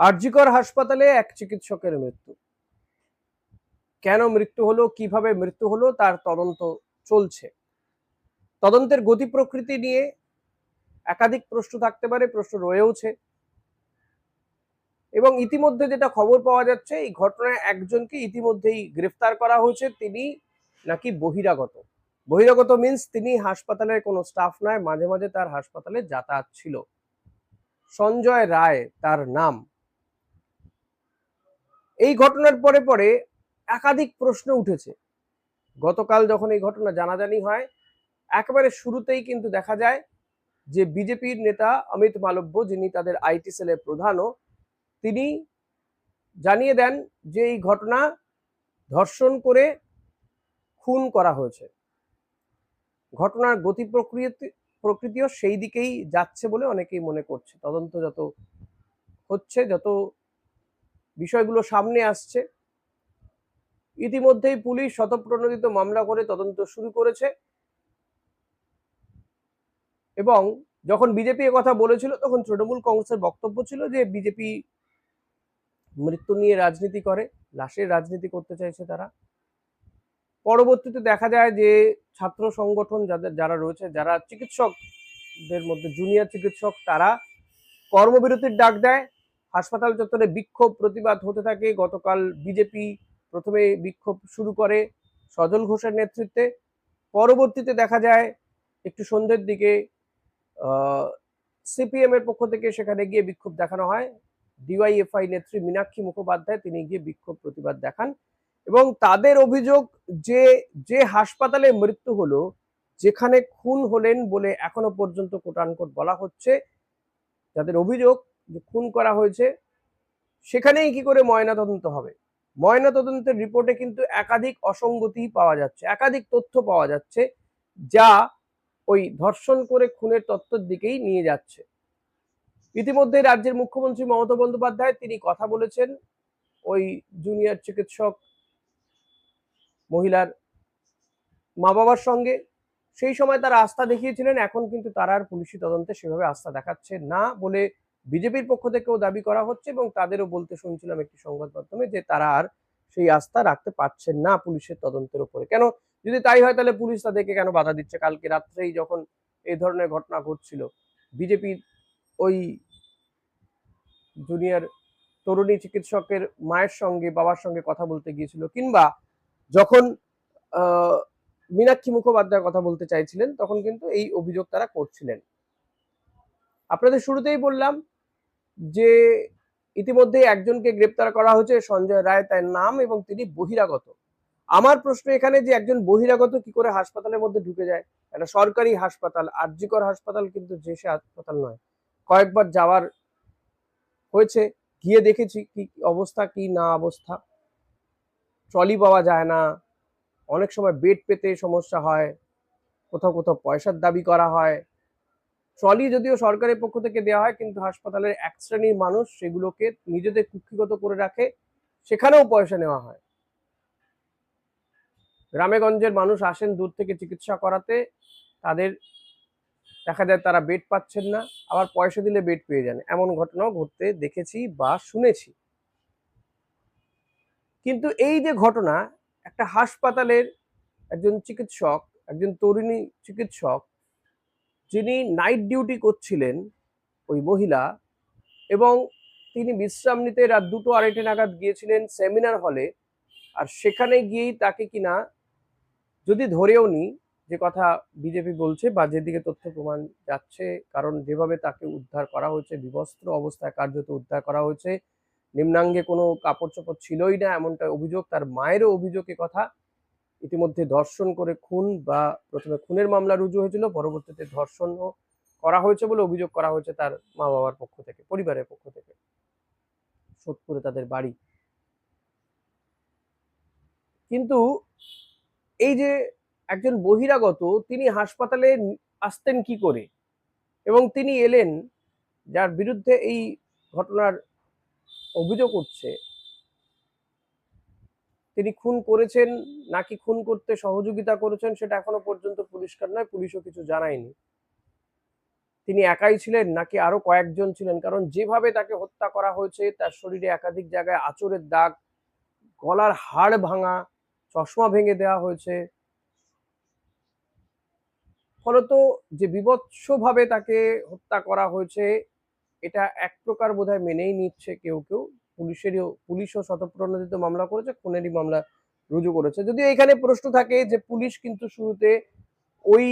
আরজিকর হাসপাতালে এক চিকিৎসকের মৃত্যু। কেন মৃত্যু হলো, কীভাবে মৃত্যু হলো, তার তদন্ত চলছে। তদন্তের গতি প্রকৃতি নিয়ে একাধিক প্রশ্ন থাকতে পারে, প্রশ্ন রয়েওছে। এবং ইতিমধ্যে যেটা খবর পাওয়া যাচ্ছে, এই ঘটনায় একজনকে ইতিমধ্যেই গ্রেফতার করা হয়েছে, তিনি নাকি বহিরাগত। বহিরাগত মিন্স তিনি হাসপাতালের কোনো স্টাফ নয়, মাঝে মাঝে তার হাসপাতালে যাতায়াত ছিল। সঞ্জয় রায় তার নাম। এই ঘটনার পরে পরে একাধিক প্রশ্ন উঠেছে। গতকাল যখন এই ঘটনা জানাজানি হয়, একেবারে শুরুতেই কিন্তু দেখা যায় যে বিজেপির নেতা অমিত মালব্য, যিনি তাদের আইটি সেলের প্রধানও, তিনি জানিয়ে দেন যে এই ঘটনা ধর্ষণ করে খুন করা হয়েছে। ঘটনার গতি প্রকৃতি, প্রকৃতিও সেই দিকেই যাচ্ছে বলে অনেকেই মনে করছে। তদন্ত যত হচ্ছে, যত বিষয়গুলো সামনে আসছে। ইতিমধ্যেই পুলিশ শতপ্রণোদিত মামলা করে তদন্ত শুরু করেছে। এবং যখন বিজেপি কথা বলেছিল, তখন তৃণমূল কংগ্রেসের বক্তব্য ছিল যে বিজেপি মৃত্যু নিয়ে রাজনীতি করে, লাশের রাজনীতি করতে চাইছে তারা। পরবর্তীতে দেখা যায় যে ছাত্র সংগঠন যাদের, যারা রয়েছে, যারা চিকিৎসকদের মধ্যে, জুনিয়র চিকিৎসক, তারা কর্মবিরতির ডাক দেয়। হাসপাতাল চত্বরে বিক্ষোভ প্রতিবাদ হতে থাকে। গতকাল বিজেপি প্রথমে বিক্ষোভ শুরু করে সজল ঘোষের নেতৃত্বে। পরবর্তীতে দেখা যায় একটু সন্ধ্যের দিকে সিপিএম এর পক্ষ থেকে সেখানে গিয়ে বিক্ষোভ দেখানো হয়। ডিওয়াইএফআই নেত্রী মীনাক্ষী মুখোপাধ্যায়, তিনি গিয়ে বিক্ষোভ প্রতিবাদ দেখান এবং তাদের অভিযোগ যে যে হাসপাতালে মৃত্যু হলো, যেখানে খুন হলেন বলে এখনও পর্যন্ত কোটানকোট বলা হচ্ছে যাদের অভিযোগ যে খুন করা হয়েছে, সেখানেই কি করে ময়না তদন্ত হবে? ময়না তদন্তের রিপোর্টে কিন্তু একাধিক অসঙ্গতি পাওয়া যাচ্ছে, একাধিক তথ্য পাওয়া যাচ্ছে, যা ওই ধর্ষণ করে খুনের তত্ত্বের দিকেই নিয়ে যাচ্ছে। ইতিমধ্যে রাজ্যের মুখ্যমন্ত্রী মমতা বন্দ্যোপাধ্যায় তিনি কথা বলেছেন, ওই জুনিয়র চিকিৎসক মহিলার মা বাবার সঙ্গে। সেই সময় তারা আস্থা দেখিয়েছিলেন, এখন কিন্তু তারা আর পুলিশি তদন্তে সেভাবে আস্থা দেখাচ্ছে না বলে বিজেপির পক্ষ থেকেও দাবি করা হচ্ছে এবং তাদেরও বলতে শুনছিলাম একটি সংবাদ মাধ্যমে যে তারা আর সেই আস্থা রাখতে পারছেন না পুলিশের তদন্তের উপরে। কেন? যদি তাই হয় তাহলে পুলিশ তাদেরকে কেন বাধা দিচ্ছে? কালকে রাত্রেই যখন এই ধরনের ঘটনা ঘটছিল বিজেপির ওই জুনিয়র তরুণী চিকিৎসকের মায়ের সঙ্গে, বাবার সঙ্গে কথা বলতে গিয়েছিল কিংবা যখন মীনাক্ষী মুখোপাধ্যায় কথা বলতে চাইছিলেন, তখন কিন্তু এই অভিযোগ তারা করছিলেন। আপনাদের শুরুতেই বললাম যে ইতিমধ্যে একজনকে গ্রেপ্তার করা হয়েছে সঞ্জয় রায়, তার নাম এবং তিনি বহিরাগত। আমার প্রশ্ন এখানে যে একজন বহিরাগত কি করে হাসপাতালের মধ্যে ঢুকে যায়? একটা সরকারি হাসপাতাল, আরজিকর হাসপাতাল কিন্তু যে সে হাসপাতাল নয়। কয়েকবার যাওয়ার হয়েছে, গিয়ে দেখেছি কি অবস্থা, কি না অবস্থা। ট্রলি পাওয়া যায় না, অনেক সময় বেড পেতে সমস্যা হয়, কোথাও কোথাও পয়সার দাবি করা হয়। ট্রলি যদিও সরকারের পক্ষ থেকে দেওয়া হয়, কিন্তু হাসপাতালের এক শ্রেণির মানুষ সেগুলোকে নিজেদের কুক্ষিগত করে রাখে, সেখানেও পয়সা নেওয়া হয়। গ্রামেগঞ্জের মানুষ আসেন দূর থেকে চিকিৎসা করাতে, তাদের দেখা যায় তারা বেড পাচ্ছেন না, আবার পয়সা দিলে বেড পেয়ে যান। এমন ঘটনাও ঘটতে দেখেছি বা শুনেছি। কিন্তু এই যে ঘটনা, একটা হাসপাতালের একজন চিকিৎসক, একজন তরুণী চিকিৎসক যিনি নাইট ডিউটি করছিলেন ওই মহিলা এবং তিনি বিশ্রাম নিতে রাত দুটো আড়াইটে নাগাদ গিয়েছিলেন সেমিনার হলে আর সেখানে গিয়েই তাকে কিনা যদি ধরেও নি, যে কথা বিজেপি বলছে বা যেদিকে তথ্য প্রমাণ যাচ্ছে, কারণ যেভাবে তাকে উদ্ধার করা হয়েছে, বিবস্ত্র অবস্থায় কার্যত উদ্ধার করা হয়েছে, নিম্নাঙ্গে কোনো কাপড় চোপড় ছিলই না এমনটা অভিযোগ, তার মায়েরও অভিযোগে কথা। ইতিমধ্যে ধর্ষণ করে খুন বা প্রথমে খুনের মামলা রুজু হয়েছিল, পরবর্তীতে ধর্ষণও করা হয়েছে বলে অভিযোগ করা হয়েছে তার মা বাবার পক্ষ থেকে, পরিবারের পক্ষ থেকে। সোদপুরে তাদের বাড়ি। কিন্তু এই যে একজন বহিরাগত, তিনি হাসপাতালে আসতেন কি করে? এবং তিনি এলেন, যার বিরুদ্ধে এই ঘটনার অভিযোগ উঠছে তিনি খুন করেছেন, নাকি খুন করতে সহযোগিতা করেছেন সেটা এখনও পর্যন্ত পরিষ্কার নয়, পুলিশও কিছু জানায়নি। তিনি একাই ছিলেন, নাকি আরও কয়েকজন ছিলেন? কারণ যেভাবে তাকে হত্যা করা হয়েছে, তার শরীরে একাধিক জায়গায় আঁচড়ের দাগ, গলার হাড় ভাঙা, চশমা ভেঙে দেওয়া হয়েছে। ফলত যে বিভৎসভাবে তাকে হত্যা করা হয়েছে, এটা এক প্রকার বোধহয় মেনেই নিচ্ছে কেউ কেউ। পুলিশেরও, পুলিশও শতপ্রণোদিত মামলা করেছে, খুনেরই মামলা রুজু করেছে। যদিও এখানে প্রশ্ন থাকে যে পুলিশ কিন্তু শুরুতে ওই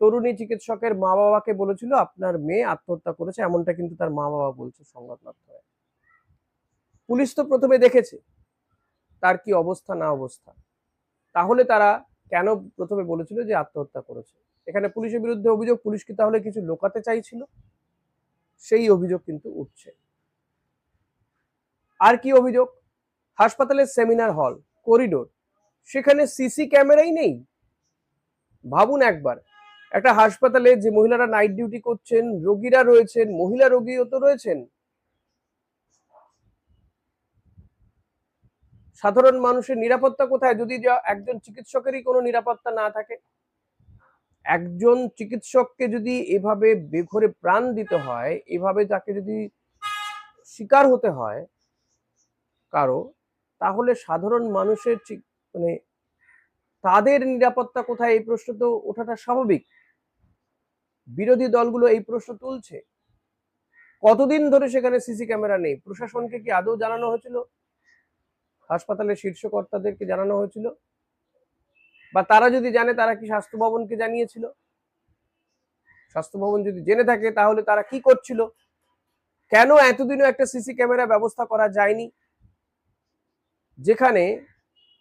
তরুণী চিকিৎসকের মা বাবাকে বলেছিল, আপনার মেয়ে আত্মহত্যা করেছে। এমনটা কিন্তু তার মা বাবা বলছে সংবাদ মাধ্যমে। পুলিশ তো প্রথমে দেখেছে তার কি অবস্থা না অবস্থা। তাহলে তারা কেন প্রথমে বলেছিল যে আত্মহত্যা করেছে? এখানে পুলিশের বিরুদ্ধে অভিযোগ, পুলিশ কি তাহলে কিছু লোকাতে চাইছিল? সেই অভিযোগ কিন্তু উঠছে। আর কি অভিযোগ? হাসপাতালের সেমিনার হল, করিডোর, সেখানে সিসি ক্যামেরাই নেই। ভাবুন একবার, একটা হাসপাতালে যে মহিলারা নাইট ডিউটি করছেন, রোগীরা রয়েছেন, মহিলা রোগীও তো রয়েছেন। সাধারণ মানুষের নিরাপত্তা কোথায়? যদি একজন চিকিৎসকেরই কোনো নিরাপত্তা না থাকে, একজন চিকিৎসককে যদি এভাবে বেঘরে প্রাণ দিতে হয়, এভাবে তাকে যদি শিকার হতে হয় কারও, তাহলে সাধারণ মানুষের মানে তাদের নিরাপত্তা কোথায় এই প্রশ্ন তো ওঠাটা স্বাভাবিক। বিরোধী দলগুলো এই প্রশ্ন তুলছে। কতদিন ধরে সেখানে সিসি ক্যামেরা নেই? প্রশাসনকে কি আদৌ জানানো হয়েছিল? হাসপাতালের শীর্ষ কর্তাদেরকে জানানো হয়েছিল? বা তারা যদি জানে, তারা কি স্বাস্থ্য ভবনকে জানিয়েছিল? স্বাস্থ্য ভবন যদি জেনে থাকে, তাহলে তারা কি করছিল? কেন এতদিনও একটা সিসি ক্যামেরা ব্যবস্থা করা যায়নি? যেখানে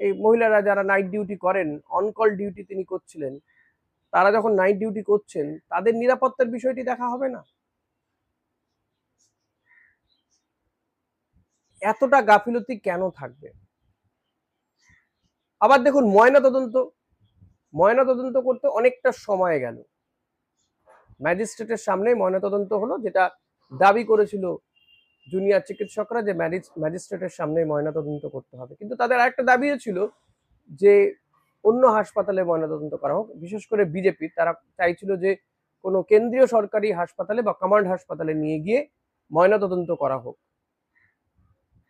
এই মহিলারা যারা নাইট ডিউটি করেন অনকল ডিউটি তিনি করছিলেন, তারা যখন নাইট ডিউটি করছেন, তাদের নিরাপত্তার বিষয়টি দেখা হবে না? এতটা গাফিলতি কেন থাকবে? আবার দেখুন ময়না তদন্ত ময়না তদন্ত করতে অনেকটা সময় গেল। ম্যাজিস্ট্রেটের সামনে ময়না তদন্ত হলো, যেটা দাবি করেছিল জুনিয়র চিকিৎসকরা যে ম্যাজিস্ট্রেটের সামনে ময়না তদন্ত করতে হবে। কিন্তু তাদের আরেকটা দাবিও ছিল যে অন্য হাসপাতালে ময়নাতদন্ত করা হোক। বিশেষ করে বিজেপি, তারা চাইছিল যে কোনো কেন্দ্রীয় সরকারি হাসপাতালে বা কমান্ড হাসপাতালে নিয়ে গিয়ে ময়নাতদন্ত করা হোক।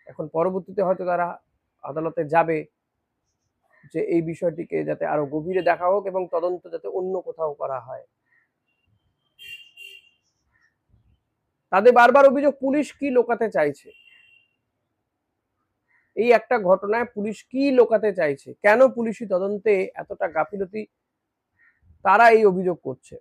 এখন পরবর্তীতে হয়তো তারা আদালতে যাবে যে এই বিষয়টিকে যাতে আরও গভীরে দেখা হোক এবং তদন্ত যাতে অন্য কোথাও করা হয়। তাদের বারবার অভিযোগ, পুলিশ কি লোকাতে চাইছে? এই একটা ঘটনায় পুলিশ কি লোকাতে চাইছে? কেন পুলিশি তদন্তে এতটা গাফিলতি? তারা এই অভিযোগ করছে।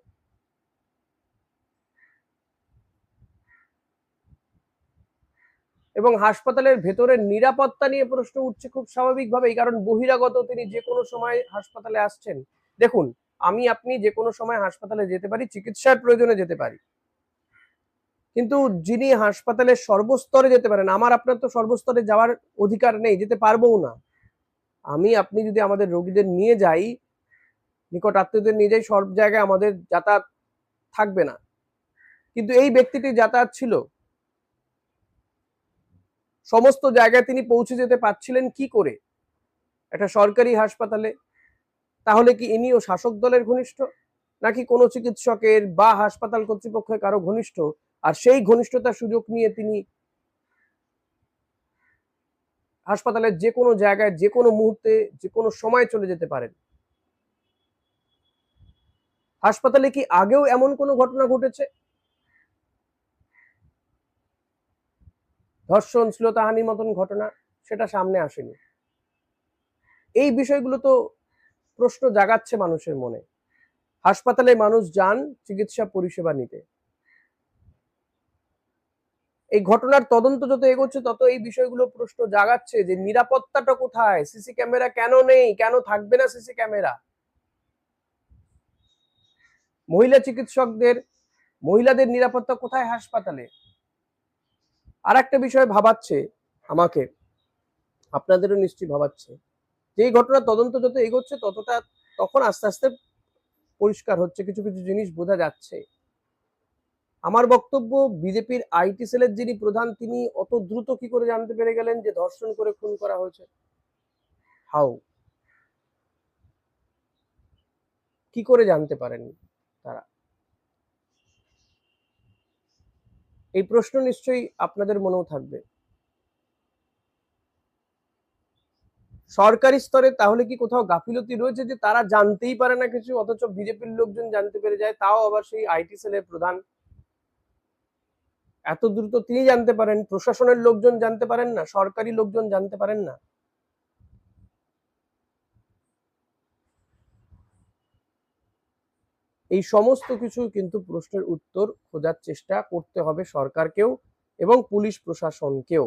এবং হাসপাতালের ভেতরের নিরাপত্তা নিয়ে প্রশ্ন উঠছে খুব স্বাভাবিকভাবেই, কারণ বহিরাগত তিনি যে কোনো সময় হাসপাতালে আসছেন। দেখুন, আমি, আপনি যে কোনো সময় হাসপাতালে যেতে পারি, চিকিৎসার প্রয়োজনে যেতে পারি। কিন্তু যিনি হাসপাতালের সর্বস্তরে যেতে পারেন, আমার আপনার তো সর্বস্তরে যাওয়ার অধিকার নেই, যেতে পারবও না। আমি, আপনি যদি আমাদের রোগীদের নিয়ে যাই, নিকট আত্মীয়দের নিয়ে যাই, সব জায়গায় আমাদের যাতায়াত থাকবে না। কিন্তু এই ব্যক্তিটি যাতায়াত ছিল। সমস্ত জায়গায় তিনি পৌঁছে যেতে পারছিলেন কি করে? একটা সরকারি হাসপাতালে। তাহলে কি ইনিও শাসক দলের ঘনিষ্ঠ? নাকি কোনো চিকিৎসকের বা হাসপাতাল কর্তৃপক্ষের কারও ঘনিষ্ঠ? আর সেই ঘনিষ্ঠতার সুযোগ নিয়ে তিনি হাসপাতালের যে কোনো জায়গায়, যে কোনো মুহূর্তে, যে কোনো সময় চলে যেতে পারেন। হাসপাতালে কি আগেও এমন কোনো ঘটনা ঘটেছে? ধর্ষণ, শ্লীলতাহানির মতন ঘটনা সেটা সামনে আসেনি। এই বিষয়গুলো তো প্রশ্ন জাগাচ্ছে মানুষের মনে। হাসপাতালে মানুষ যান, চিকিৎসা, পরিষেবা নিতে। এই ঘটনার তদন্ত যত এগোচ্ছে, তত এই বিষয়গুলো প্রশ্ন জাগাচ্ছে যে নিরাপত্তাটা কোথায়? সিসি ক্যামেরা কেন নেই? কেন থাকবে না সিসি ক্যামেরা? মহিলা চিকিৎসকদের, মহিলাদের নিরাপত্তা কোথায় হাসপাতালে? আর একটা বিষয় ভাবাচ্ছে আমাকে, আপনাদেরও নিশ্চয়ই ভাবাচ্ছে। যে এই ঘটনার তদন্ত যত এগোচ্ছে, ততটা তখন আস্তে আস্তে পরিষ্কার হচ্ছে, কিছু কিছু জিনিস বোঝা যাচ্ছে। আমার বক্তব্য, বিজেপির আইটি সেলের যিনি প্রধান, তিনি অত দ্রুত কি করে জানতে পেরে গেলেন যে ধর্ষণ করে খুন করা হয়েছে? হাউ কি করে জানতে পারেন তারা? এই প্রশ্ন নিশ্চয়ই আপনাদের মনেও থাকবে। সরকারি স্তরে তাহলে কি কোথাও গাফিলতি রয়েছে যে তারা জানতেই পারে না কিছু, অথচ বিজেপির লোকজন জানতে পেরে যায়, তাও আবার সেই আইটি সেলের প্রধান এত দ্রুত তিনি জানতে পারেন, প্রশাসনের লোকজন জানতে পারেন না, সরকারি লোকজন জানতে পারেন না। এই সমস্ত কিছু কিন্তু প্রশ্নের উত্তর খোঁজার চেষ্টা করতে হবে সরকারকেও এবং পুলিশ প্রশাসনকেও।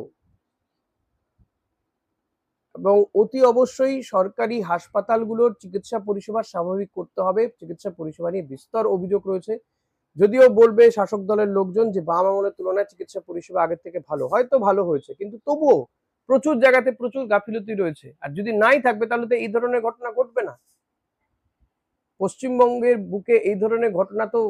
এবং অতি অবশ্যই সরকারি হাসপাতালগুলোর চিকিৎসা পরিষেবা স্বাভাবিক করতে হবে। চিকিৎসা পরিষেবা নিয়ে বিস্তর অভিযোগ রয়েছে। যদিও বলবে শাসক দলের লোকজন যে বাম আমলের তুলনায় চিকিৎসা পরিষেবা আগের থেকে ভালো, হয়তো ভালো হয়েছে, কিন্তু তবুও প্রচুর জায়গাতে প্রচুর গাফিলতি রয়েছে। আর যদি নাই থাকবে, তাহলে তো এই ধরনের ঘটনা ঘটবে না। পশ্চিমবঙ্গের বুকে এই ধরনের ঘটনা তো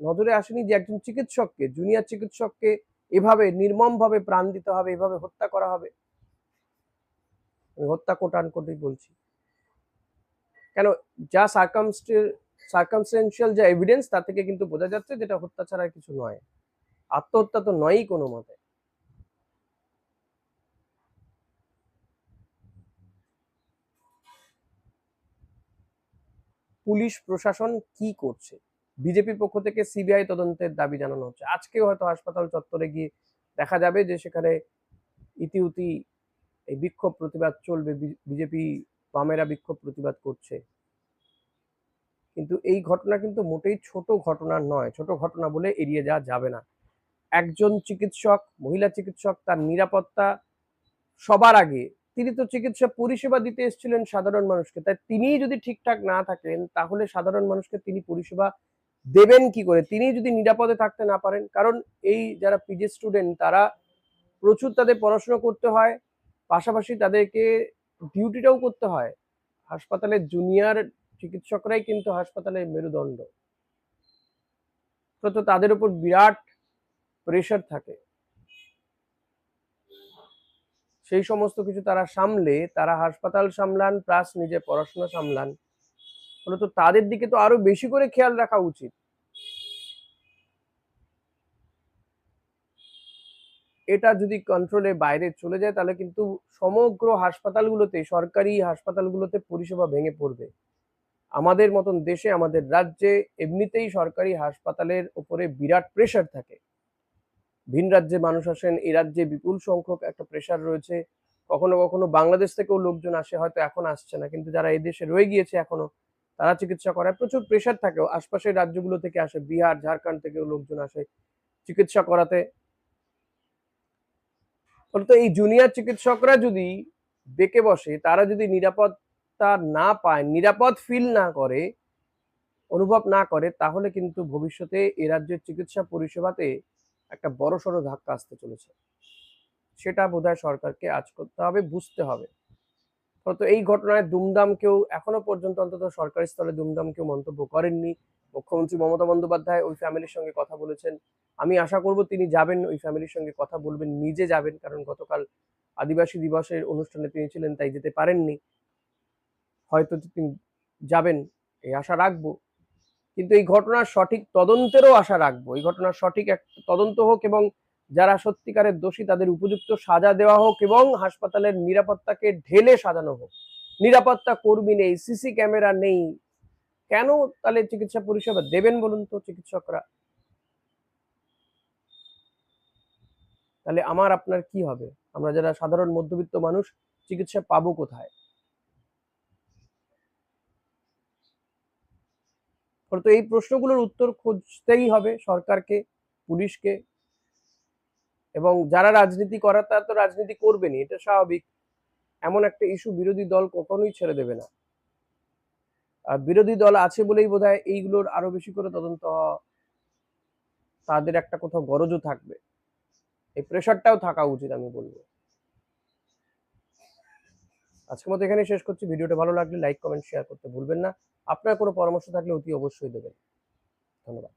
নজরে আসেনি যে একজন চিকিৎসককে, জুনিয়র চিকিৎসককে এভাবে নির্মমভাবে প্রাণ দিতে হবে, এভাবে হত্যা করা হবে। আমি হত্যা কোটান কোটেই বলছি। কেন, যা সার্কামস্টে সার্কামস্টেন্সিয়াল যা এভিডেন্স তা থেকে কিন্তু বোঝা যাচ্ছে যেটা হত্যা ছাড়া কিছু নয়। আত্মহত্যা তো নয়ই কোনো মতে। পুলিশ, প্রশাসন কি করছে? বিজেপির পক্ষ থেকে সিবিআই তদন্তের দাবি জানানো হচ্ছে। আজকেও হয়তো হাসপাতাল চত্বরে গিয়ে দেখা যাবে যে সেখানে ইতিউতি এই বিক্ষোভ প্রতিবাদ চলবে। বিজেপি বামেরা বিক্ষোভ প্রতিবাদ করছে। কিন্তু এই ঘটনা কিন্তু মোটেই ছোট ঘটনা নয়। ছোট ঘটনা বলে এড়িয়ে যাওয়া যাবে না। একজন চিকিৎসক, মহিলা চিকিৎসক তার নিরাপত্তা সবার আগে। তিনি তো চিকিৎসা পরিষেবা দিতে এসেছিলেন সাধারণ মানুষকে। তাই তিনিই যদি ঠিকঠাক না থাকেন, তাহলে সাধারণ মানুষকে তিনি পরিষেবা দেবেন কি করে? তিনি যদি নিরাপদে থাকতে না পারেন, কারণ এই যারা পিজি স্টুডেন্ট তারা প্রচুর তাদের পড়াশোনা করতে হয়, পাশাপাশি তাদেরকে ডিউটিটাও করতে হয়। হাসপাতালের জুনিয়র চিকিৎসকরাই কিন্তু হাসপাতালের মেরুদণ্ড। তো তাদের উপর বিরাট প্রেশার থাকে। সেই সমস্ত কিছু তারা সামলে, তারা হাসপাতাল সামলান প্লাস নিজের পড়াশোনা সামলান। ফলে তো তাদের দিকে তো আরও বেশি করে খেয়াল রাখা উচিত। এটা যদি কন্ট্রোলে বাইরে চলে যায়, তাহলে কিন্তু সমগ্র হাসপাতালগুলোতে, সরকারি হাসপাতালগুলোতে পরিষেবা ভেঙে পড়বে। আমাদের মতন দেশে, আমাদের রাজ্যে এমনিতেই সরকারি হাসপাতালের উপরে বিরাট প্রেশার থাকে। ভিন রাজ্যে মানুষ আসেন, এই রাজ্যে বিপুল সংখ্যক একটা প্রেশার রয়েছে। কখনো কখনো বাংলাদেশ থেকেও লোকজন আসে, হয়তো এখন আসছে না, কিন্তু যারা এই দেশে রয়ে গিয়েছে এখনও, তারা চিকিৎসা করায় প্রচুর প্রেশার থাকে। আশপাশের রাজ্যগুলো থেকে আসে, বিহার, ঝাড়খণ্ড থেকেও লোকজন আসে চিকিৎসা করাতে। ফলত এই জুনিয়র চিকিৎসকরা যদি বেঁকে বসে, তারা যদি নিরাপত্তা না পায়, নিরাপদ ফিল না করে, অনুভব না করে, তাহলে কিন্তু ভবিষ্যতে এ রাজ্যের চিকিৎসা পরিষেবাতে একটা বড় সড়ো ধাক্কা আসতে চলেছে। সেটা বোধহয় সরকারকে আজ করতে হবে, বুঝতে হবে। ফলত এই ঘটনায় দুমদাম কেউ এখনও পর্যন্ত অন্তত সরকারি স্তরে দুমদাম কেউ মন্তব্য করেননি। মুখ্যমন্ত্রী মমতা বন্দ্যোপাধ্যায় ওই ফ্যামিলির সঙ্গে কথা বলেছেন। আমি আশা করব তিনি যাবেন, ওই ফ্যামিলির সঙ্গে কথা বলবেন, নিজে যাবেন, কারণ গতকাল আদিবাসী দিবসের অনুষ্ঠানে তিনি ছিলেন, তাই যেতে পারেননি। হয়তো তিনি যাবেন, এই আশা রাখব। কিন্তু এই ঘটনার সঠিক তদন্তেরও আশা রাখব। এই ঘটনার সঠিক এক তদন্ত হোক এবং যারা সত্যিকারের দোষী তাদের উপযুক্ত সাজা দেওয়া হোক এবং হাসপাতালের নিরাপত্তাকে ঢেলে সাজানো হোক। নিরাপত্তা কর্মী নেই, সিসি ক্যামেরা নেই। কেন তাহলে চিকিৎসা পরিষেবা দেবেন বলুন তো চিকিৎসকরা? তাহলে আমার আপনার কি হবে? আমরা যারা সাধারণ মধ্যবিত্ত মানুষ, চিকিৎসা পাবো কোথায়? ফলত এই প্রশ্নগুলোর উত্তর খুঁজতেই হবে সরকারকে, পুলিশকে। এবং যারা রাজনীতি করার, তারা তো রাজনীতি করবেনি এটা স্বাভাবিক। এমন একটা ইস্যু বিরোধী দল কখনোই ছেড়ে দেবে না। বিরোধী দল আছে বলেই বোধ এইগুলোর আরও বেশি করে তদন্ত তাদের একটা কোথাও গরজও থাকবে। এই প্রেশারটাও থাকা উচিত আমি বলব। আজকের মতো এখানে শেষ করছি। ভিডিওটা ভালো লাগলে লাইক কমেন্ট শেয়ার করতে ভুলবেন না। আপনার কোনো পরামর্শ থাকলে অতি অবশ্যই দেবেন। ধন্যবাদ।